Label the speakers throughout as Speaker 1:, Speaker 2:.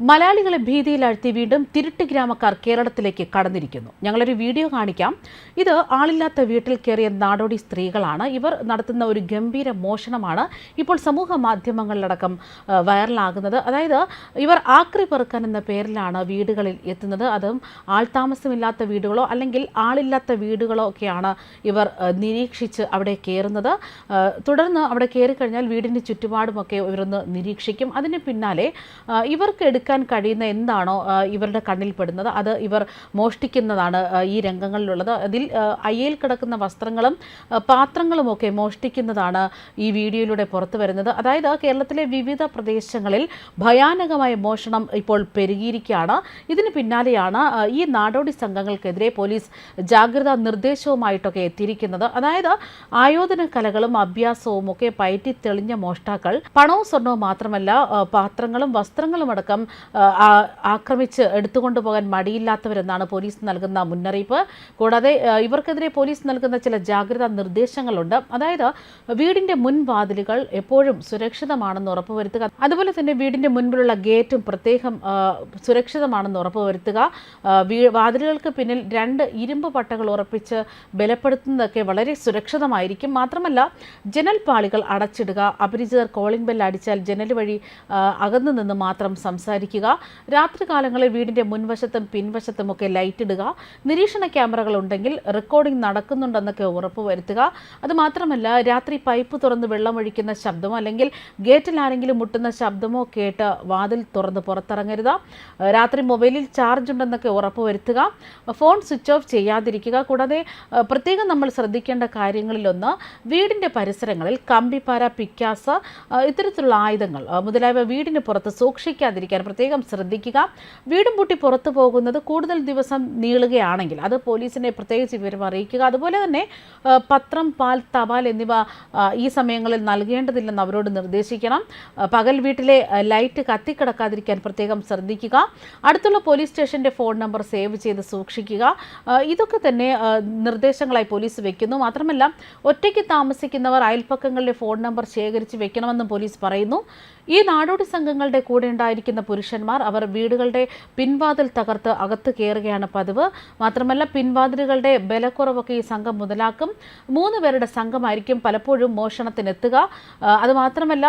Speaker 1: മലയാളികളെ ഭീതിയിലാഴ്ത്തി വീണ്ടും തിരുട്ട് ഗ്രാമക്കാർ കേരളത്തിലേക്ക് കടന്നിരിക്കുന്നു. ഞങ്ങളൊരു വീഡിയോ കാണിക്കാം. ഇത് ആളില്ലാത്ത വീട്ടിൽ കയറിയ നാടോടി സ്ത്രീകളാണ്. ഇവർ നടത്തുന്ന ഒരു ഗംഭീര മോഷണമാണ് ഇപ്പോൾ സമൂഹ മാധ്യമങ്ങളിലടക്കം വൈറലാകുന്നത്. അതായത് ഇവർ ആക്രി പെറുക്കാൻ എന്ന പേരിലാണ് വീടുകളിൽ എത്തുന്നത്. അതും ആൾതാമസമില്ലാത്ത വീടുകളോ അല്ലെങ്കിൽ ആളില്ലാത്ത വീടുകളോ ഒക്കെയാണ് ഇവർ നിരീക്ഷിച്ച് അവിടെ കയറുന്നത്. തുടർന്ന് അവിടെ കയറി കഴിഞ്ഞാൽ വീടിന്റെ ചുറ്റുപാടുമൊക്കെ ഇവരൊന്ന് നിരീക്ഷിക്കും. അതിന് പിന്നാലെ ഇവർക്ക് എടുക്കാൻ കഴിയുന്ന എന്താണോ ഇവരുടെ കണ്ണിൽപ്പെടുന്നത് അത് ഇവർ മോഷ്ടിക്കുന്നതാണ് ഈ രംഗങ്ങളിലുള്ളത്. അതിൽ അയ്യയിൽ കിടക്കുന്ന വസ്ത്രങ്ങളും പാത്രങ്ങളുമൊക്കെ മോഷ്ടിക്കുന്നതാണ് ഈ വീഡിയോയിലൂടെ പുറത്തു വരുന്നത്. അതായത് കേരളത്തിലെ വിവിധ പ്രദേശങ്ങളിൽ ഭയാനകമായ മോഷണം ഇപ്പോൾ പെരുകിയിരിക്കുകയാണ്. ഇതിന് പിന്നാലെയാണ് ഈ നാടോടി സംഘങ്ങൾക്കെതിരെ പോലീസ് ജാഗ്രതാ നിർദ്ദേശവുമായിട്ടൊക്കെ എത്തിയിരിക്കുന്നത്. അതായത് ആയോധന കലകളും അഭ്യാസവും ഒക്കെ പയറ്റി തെളിഞ്ഞ മോഷ്ടാക്കൾ പണവും സ്വർണവും മാത്രമല്ല പാത്രങ്ങളും വസ്ത്രങ്ങളും അടക്കം ആക്രമിച്ച് എടുത്തുകൊണ്ടു പോകാൻ മടിയില്ലാത്തവരെന്നാണ് പോലീസ് നൽകുന്ന മുന്നറിയിപ്പ്. കൂടാതെ ഇവർക്കെതിരെ പോലീസ് നൽകുന്ന ചില ജാഗ്രതാ നിർദ്ദേശങ്ങളുണ്ട്. അതായത് വീടിന്റെ മുൻവാതിലുകൾ എപ്പോഴും സുരക്ഷിതമാണെന്ന് ഉറപ്പുവരുത്തുക. അതുപോലെ തന്നെ വീടിന്റെ മുൻപിലുള്ള ഗേറ്റും പ്രത്യേകം സുരക്ഷിതമാണെന്ന് ഉറപ്പുവരുത്തുക. വാതിലുകൾക്ക് പിന്നിൽ രണ്ട് ഇരുമ്പ് പട്ടകൾ ഉറപ്പിച്ച് ബലപ്പെടുത്തുന്നതൊക്കെ വളരെ സുരക്ഷിതമായിരിക്കും. മാത്രമല്ല ജനൽപാളികൾ അടച്ചിടുക അപരിചിതർ കോളിംഗ് ബെൽ അടിച്ചാൽ ജനൽ വഴി അകന്നു നിന്ന് മാത്രം സംസാരിക്കുക രാത്രികാലങ്ങളിൽ വീടിന്റെ മുൻവശത്തും പിൻവശത്തും ഒക്കെ ലൈറ്റ് ഇടുക. നിരീക്ഷണ ക്യാമറകൾ ഉണ്ടെങ്കിൽ റെക്കോർഡിംഗ് നടക്കുന്നുണ്ടെന്നൊക്കെ ഉറപ്പുവരുത്തുക അതുമാത്രമല്ല രാത്രി പൈപ്പ് തുറന്ന് വെള്ളമൊഴിക്കുന്ന ശബ്ദമോ അല്ലെങ്കിൽ ഗേറ്റിൽ ആരെങ്കിലും മുട്ടുന്ന ശബ്ദമോ കേട്ട് വാതിൽ തുറന്ന് പുറത്തിറങ്ങരുത്. രാത്രി മൊബൈലിൽ ചാർജ് ഉണ്ടെന്നൊക്കെ ഉറപ്പുവരുത്തുക ഫോൺ സ്വിച്ച് ഓഫ് ചെയ്യാതിരിക്കുക. കൂടാതെ പ്രത്യേകം നമ്മൾ ശ്രദ്ധിക്കേണ്ട കാര്യങ്ങളിലൊന്ന് വീടിന്റെ പരിസരങ്ങളിൽ കമ്പിപ്പാര പിക്കാസ് ഇത്തരത്തിലുള്ള ആയുധങ്ങൾ മുതലായവ വീടിന് പുറത്ത് സൂക്ഷിക്കാതിരിക്കാൻ പ്രത്യേകം ശ്രദ്ധിക്കുക. വീടും പൂട്ടി പുറത്തു പോകുന്നത് കൂടുതൽ ദിവസം നീളുകയാണെങ്കിൽ അത് പോലീസിനെ പ്രത്യേകിച്ച് വിവരം അറിയിക്കുക. അതുപോലെ തന്നെ പത്രം പാൽ തപാൽ എന്നിവ ഈ സമയങ്ങളിൽ നൽകേണ്ടതില്ലെന്ന് അവരോട് നിർദ്ദേശിക്കണം. പകൽ വീട്ടിലെ ലൈറ്റ് കത്തിക്കിടക്കാതിരിക്കാൻ പ്രത്യേകം ശ്രദ്ധിക്കുക. അടുത്തുള്ള പോലീസ് സ്റ്റേഷന്റെ ഫോൺ നമ്പർ സേവ് ചെയ്ത് സൂക്ഷിക്കുക. ഇതൊക്കെ തന്നെ നിർദ്ദേശങ്ങളായി പോലീസ് വെക്കുന്നു. മാത്രമല്ല ഒറ്റയ്ക്ക് താമസിക്കുന്നവർ അയൽപ്പക്കങ്ങളിലെ ഫോൺ നമ്പർ ശേഖരിച്ച് വെക്കണമെന്നും പോലീസ് പറയുന്നു. ഈ നാടോടി സംഘങ്ങളുടെ കൂടെ ഉണ്ടായിരിക്കുന്ന പുരുഷന്മാർ അവർ വീടുകളുടെ പിൻവാതിൽ തകർത്ത് അകത്ത് കയറുകയാണ് പതിവ്. മാത്രമല്ല പിൻവാതിലുകളുടെ ബലക്കുറവൊക്കെ ഈ സംഘം മുതലാക്കും. മൂന്ന് പേരുടെ സംഘമായിരിക്കും പലപ്പോഴും മോഷണത്തിനെത്തുക. അത് അതുമാത്രമല്ല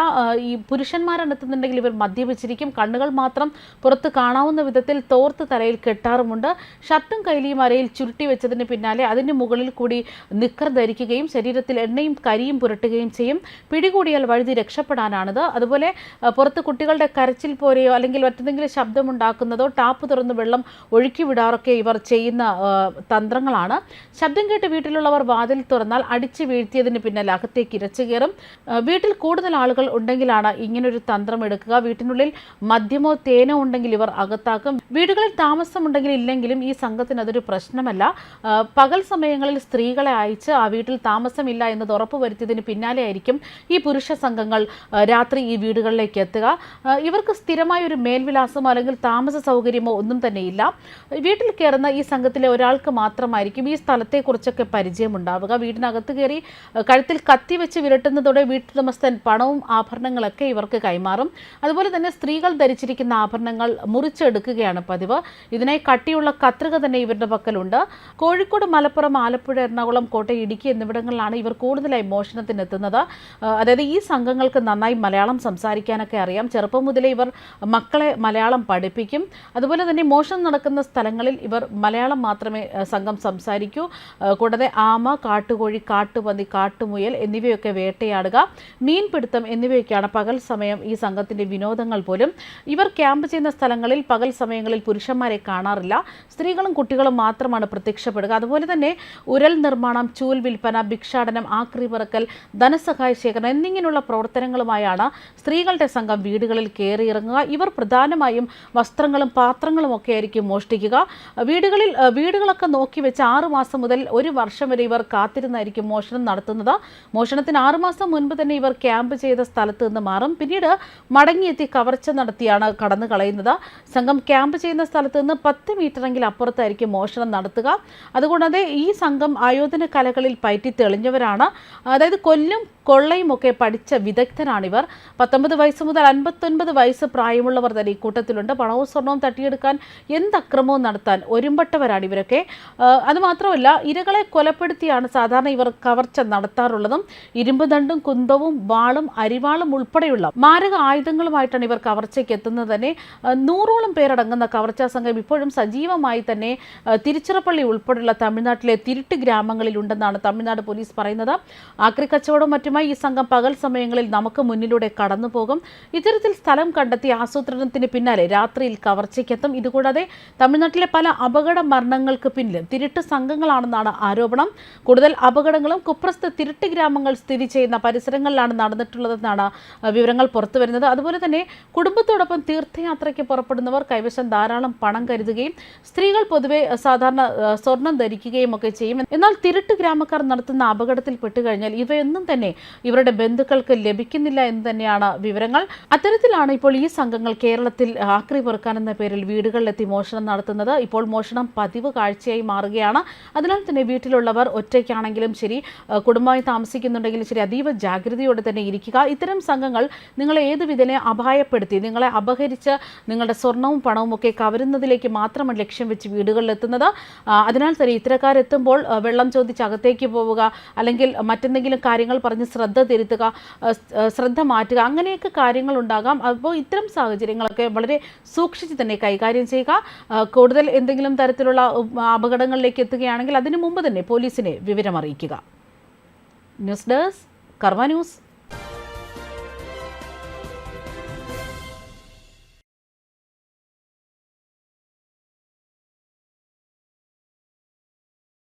Speaker 1: ഈ പുരുഷന്മാരാണ് എത്തുന്നുണ്ടെങ്കിൽ ഇവർ മദ്യപിച്ചിരിക്കും. കണ്ണുകൾ മാത്രം പുറത്ത് കാണാവുന്ന വിധത്തിൽ തോർത്ത് തലയിൽ കെട്ടാറുമുണ്ട്. ഷർട്ടും കൈലിയും അരയിൽ ചുരുട്ടി വെച്ചതിന് പിന്നാലെ അതിന് മുകളിൽ കൂടി നിക്കർ ധരിക്കുകയും ശരീരത്തിൽ എണ്ണയും കരിയും പുരട്ടുകയും ചെയ്യും. പിടികൂടിയാൽ വഴുതി രക്ഷപ്പെടാനാണിത്. അതുപോലെ പുറത്ത് കുട്ടികളുടെ കരച്ചിൽ പോലെയോ അല്ലെങ്കിൽ മറ്റെന്തെങ്കിലും ശബ്ദമുണ്ടാക്കുന്നതോ ടാപ്പ് തുറന്ന് വെള്ളം ഒഴുക്കി വിടാറൊക്കെ ഇവർ ചെയ്യുന്ന തന്ത്രങ്ങളാണ്. ശബ്ദം കേട്ട് വീട്ടിലുള്ളവർ വാതിൽ തുറന്നാൽ അടിച്ചു വീഴ്ത്തിയതിന് പിന്നാലെ അകത്തേക്ക് ഇരച്ചു കയറും. വീട്ടിൽ കൂടുതൽ ആളുകൾ ഉണ്ടെങ്കിലാണ് ഇങ്ങനൊരു തന്ത്രം എടുക്കുക. വീട്ടിനുള്ളിൽ മദ്യമോ തേനോ ഉണ്ടെങ്കിൽ ഇവർ അകത്താക്കും. വീടുകളിൽ താമസമുണ്ടെങ്കിൽ ഇല്ലെങ്കിലും ഈ സംഘത്തിന് അതൊരു പ്രശ്നമല്ല. പകൽ സമയങ്ങളിൽ സ്ത്രീകളെ അയച്ച് ആ വീട്ടിൽ താമസമില്ല എന്നത് ഉറപ്പുവരുത്തിയതിന് പിന്നാലെ ആയിരിക്കും ഈ പുരുഷ സംഘങ്ങൾ രാത്രി ഈ വീടുകളിലേക്ക് എത്തുക. ഇവർക്ക് സ്ഥിരമായ ഒരു മേൽവിലാസമോ അല്ലെങ്കിൽ താമസ സൗകര്യമോ ഒന്നും തന്നെ ഇല്ല വീട്ടിൽ കയറുന്ന ഈ സംഘത്തിലെ ഒരാൾക്ക് മാത്രമായിരിക്കും ഈ സ്ഥലത്തെക്കുറിച്ചൊക്കെ പരിചയമുണ്ടാവുക. വീടിനകത്ത് കയറി കഴുത്തിൽ കത്തി വെച്ച് വിരട്ടുന്നതോടെ വീട്ടുടമസ്ഥൻ പണവും ആഭരണങ്ങളൊക്കെ ഇവർക്ക് കൈമാറും. അതുപോലെ തന്നെ സ്ത്രീകൾ ധരിച്ചിരിക്കുന്ന ആഭരണങ്ങൾ മുറിച്ചെടുക്കുകയാണ് പതിവ്. ഇതിനായി കട്ടിയുള്ള കത്രിക തന്നെ ഇവരുടെ പക്കലുണ്ട്. കോഴിക്കോട് മലപ്പുറം ആലപ്പുഴ എറണാകുളം കോട്ടയം ഇടുക്കി എന്നിവിടങ്ങളിലാണ് ഇവർ കൂടുതലായി മോഷണത്തിനെത്തുന്നത്. അതായത് ഈ സംഘങ്ങൾക്ക് നന്നായി മലയാളം സംസാരിക്കാനൊക്കെ അറിയാം. ചെറുപ്പം മുതലേ ഇവർ മക്കളെ മലയാളം പഠിപ്പിക്കും. അതുപോലെ തന്നെ മോഷണം നടക്കുന്ന സ്ഥലങ്ങളിൽ ഇവർ മലയാളം മാത്രമേ സംഘം സംസാരിക്കൂ. കൂടാതെ ആമ കാട്ടുകോഴി കാട്ടുപന്നി കാട്ടുമുയൽ എന്നിവയൊക്കെ വേട്ടയാടുക. മീൻപിടുത്തം എന്നിവയൊക്കെയാണ് പകൽ സമയം ഈ സംഘത്തിന്റെ വിനോദങ്ങൾ പോലും. ഇവർ ക്യാമ്പ് ചെയ്യുന്ന സ്ഥലങ്ങളിൽ പകൽ സമയങ്ങളിൽ പുരുഷന്മാരെ കാണാറില്ല. സ്ത്രീകളും കുട്ടികളും മാത്രമാണ് പ്രത്യക്ഷപ്പെടുക. അതുപോലെ തന്നെ ഉരൽ നിർമ്മാണം ചൂൽ വിൽപ്പന ഭിക്ഷാടനം ആക്രി പറക്കൽ ധനസഹായ ശേഖരണം എന്നിങ്ങനെയുള്ള പ്രവർത്തനങ്ങളുമായാണ് സ്ത്രീകളുടെ സംഘം വീടുകളിൽ കയറിയിറങ്ങുക ഇവർ പ്രധാനമായും വസ്ത്രങ്ങളും പാത്രങ്ങളും ഒക്കെ ആയിരിക്കും മോഷ്ടിക്കുക. വീടുകളിൽ വീടുകളൊക്കെ നോക്കി വെച്ച് ആറുമാസം മുതൽ ഒരു വർഷം വരെ ഇവർ കാത്തിരുന്നായിരിക്കും മോഷണം നടത്തുന്നത്. മോഷണത്തിന് ആറുമാസം മുൻപ് തന്നെ ഇവർ ക്യാമ്പ് ചെയ്ത സ്ഥലത്ത് നിന്ന് മാറും. പിന്നീട് മടങ്ങിയെത്തി കവർച്ച നടത്തിയാണ് കടന്നു കളയുന്നത്. സംഘം ക്യാമ്പ് ചെയ്യുന്ന സ്ഥലത്ത് നിന്ന് പത്ത് മീറ്ററെങ്കിലും അപ്പുറത്തായിരിക്കും മോഷണം നടത്തുക. അതുകൂടാതെ ഈ സംഘം ആയോധന കലകളിൽ പയറ്റി തെളിഞ്ഞവരാണ്. അതായത് കൊല്ലും കൊള്ളയും ഒക്കെ പഠിച്ച വിദഗ്ധരാണിവർ. പത്തൊമ്പത് വയസ്സ് മുതൽ അൻപത്തൊൻപത് വയസ്സ് പ്രായമുള്ളവർ തന്നെ ഈ കൂട്ടത്തിലുണ്ട്. പണവും സ്വർണവും തട്ടിയെടുക്കാൻ എന്ത് അക്രമവും നടത്താൻ ഒരുമ്പട്ടവരാണ് ഇവരൊക്കെ. അതുമാത്രമല്ല ഇരകളെ കൊലപ്പെടുത്തിയാണ് സാധാരണ ഇവർ കവർച്ച നടത്താറുള്ളതും ഇരുമ്പ് ദണ്ടും കുന്തവും വാളും അരിവാളും ഉൾപ്പെടെയുള്ള മാരക ആയുധങ്ങളുമായിട്ടാണ് ഇവർ കവർച്ചയ്ക്ക് എത്തുന്നത് തന്നെ. നൂറോളം പേരടങ്ങുന്ന കവർച്ചാ സംഘം ഇപ്പോഴും സജീവമായി തന്നെ തിരുച്ചിറപ്പള്ളി ഉൾപ്പെടെയുള്ള തമിഴ്നാട്ടിലെ തിരുട്ട് ഗ്രാമങ്ങളിലുണ്ടെന്നാണ് തമിഴ്നാട് പോലീസ് പറയുന്നത്. ആക്രി കച്ചവടവും മറ്റുമായി ഈ സംഘം പകൽ സമയങ്ങളിൽ നമുക്ക് മുന്നിലൂടെ കടന്നു ഇത്തരത്തിൽ സ്ഥലം കണ്ടെത്തി ആസൂത്രണത്തിന് പിന്നാലെ രാത്രിയിൽ കവർച്ചയ്ക്കെത്തും. ഇതുകൂടാതെ തമിഴ്നാട്ടിലെ പല അപകട മരണങ്ങൾക്ക് പിന്നിലും തിരുട്ട് സംഘങ്ങളാണെന്നാണ് ആരോപണം. കൂടുതൽ അപകടങ്ങളും കുപ്രസ്ഥ തിരുട്ട് ഗ്രാമങ്ങൾ സ്ഥിതി ചെയ്യുന്ന പരിസരങ്ങളിലാണ് നടന്നിട്ടുള്ളതെന്നാണ് വിവരങ്ങൾ പുറത്തു വരുന്നത് അതുപോലെ തന്നെ കുടുംബത്തോടൊപ്പം തീർത്ഥയാത്രയ്ക്ക് പുറപ്പെടുന്നവർ കൈവശം ധാരാളം പണം കരുതുകയും സ്ത്രീകൾ പൊതുവെ സാധാരണ സ്വർണം ധരിക്കുകയും ഒക്കെ ചെയ്യും. എന്നാൽ തിരുട്ട് ഗ്രാമക്കാർ നടത്തുന്ന അപകടത്തിൽ പെട്ടുകഴിഞ്ഞാൽ ഇവയൊന്നും തന്നെ ഇവരുടെ ബന്ധുക്കൾക്ക് ലഭിക്കുന്നില്ല എന്ന് തന്നെയാണ് വിവരങ്ങൾ. അത്തരത്തിലാണ് ഇപ്പോൾ ഈ സംഘങ്ങൾ കേരളത്തിൽ ആക്രി പെറുക്കാനെന്ന പേരിൽ വീടുകളിലെത്തി മോഷണം നടത്തുന്നത്. ഇപ്പോൾ മോഷണം പതിവ് കാഴ്ചയായി മാറുകയാണ്. അതിനാൽ തന്നെ വീട്ടിലുള്ളവർ ഒറ്റയ്ക്കാണെങ്കിലും ശരി കുടുംബമായി താമസിക്കുന്നുണ്ടെങ്കിലും ശരി അതീവ ജാഗ്രതയോടെ തന്നെ ഇരിക്കുക. ഇത്തരം സംഘങ്ങൾ നിങ്ങളെ ഏത് വിധനെ അപായപ്പെടുത്തി? നിങ്ങളെ അപഹരിച്ച് നിങ്ങളുടെ സ്വർണവും പണവും ഒക്കെ കവരുന്നതിലേക്ക് മാത്രമാണ് ലക്ഷ്യം വെച്ച് വീടുകളിലെത്തുന്നത് അതിനാൽ തന്നെ ഇത്തരക്കാരെത്തുമ്പോൾ വെള്ളം ചോദിച്ച് അകത്തേക്ക് പോവുക അല്ലെങ്കിൽ മറ്റെന്തെങ്കിലും കാര്യങ്ങൾ പറഞ്ഞ് ശ്രദ്ധ തിരുത്തുക ശ്രദ്ധ മാറ്റുക അങ്ങനെയൊക്കെ കാര്യങ്ങൾ ഉണ്ടാകാം അപ്പോൾ ഇത്തരം സാഹചര്യങ്ങളൊക്കെ വളരെ സൂക്ഷിച്ച് തന്നെ കൈകാര്യം ചെയ്യുക. കൂടുതൽ എന്തെങ്കിലും തരത്തിലുള്ള അപകടങ്ങളിലേക്ക് എത്തുകയാണെങ്കിൽ അതിനു മുമ്പ് തന്നെ പോലീസിനെ വിവരം അറിയിക്കുക ന്യൂസ് ഡെസ്ക് കർമ്മ ന്യൂസ്.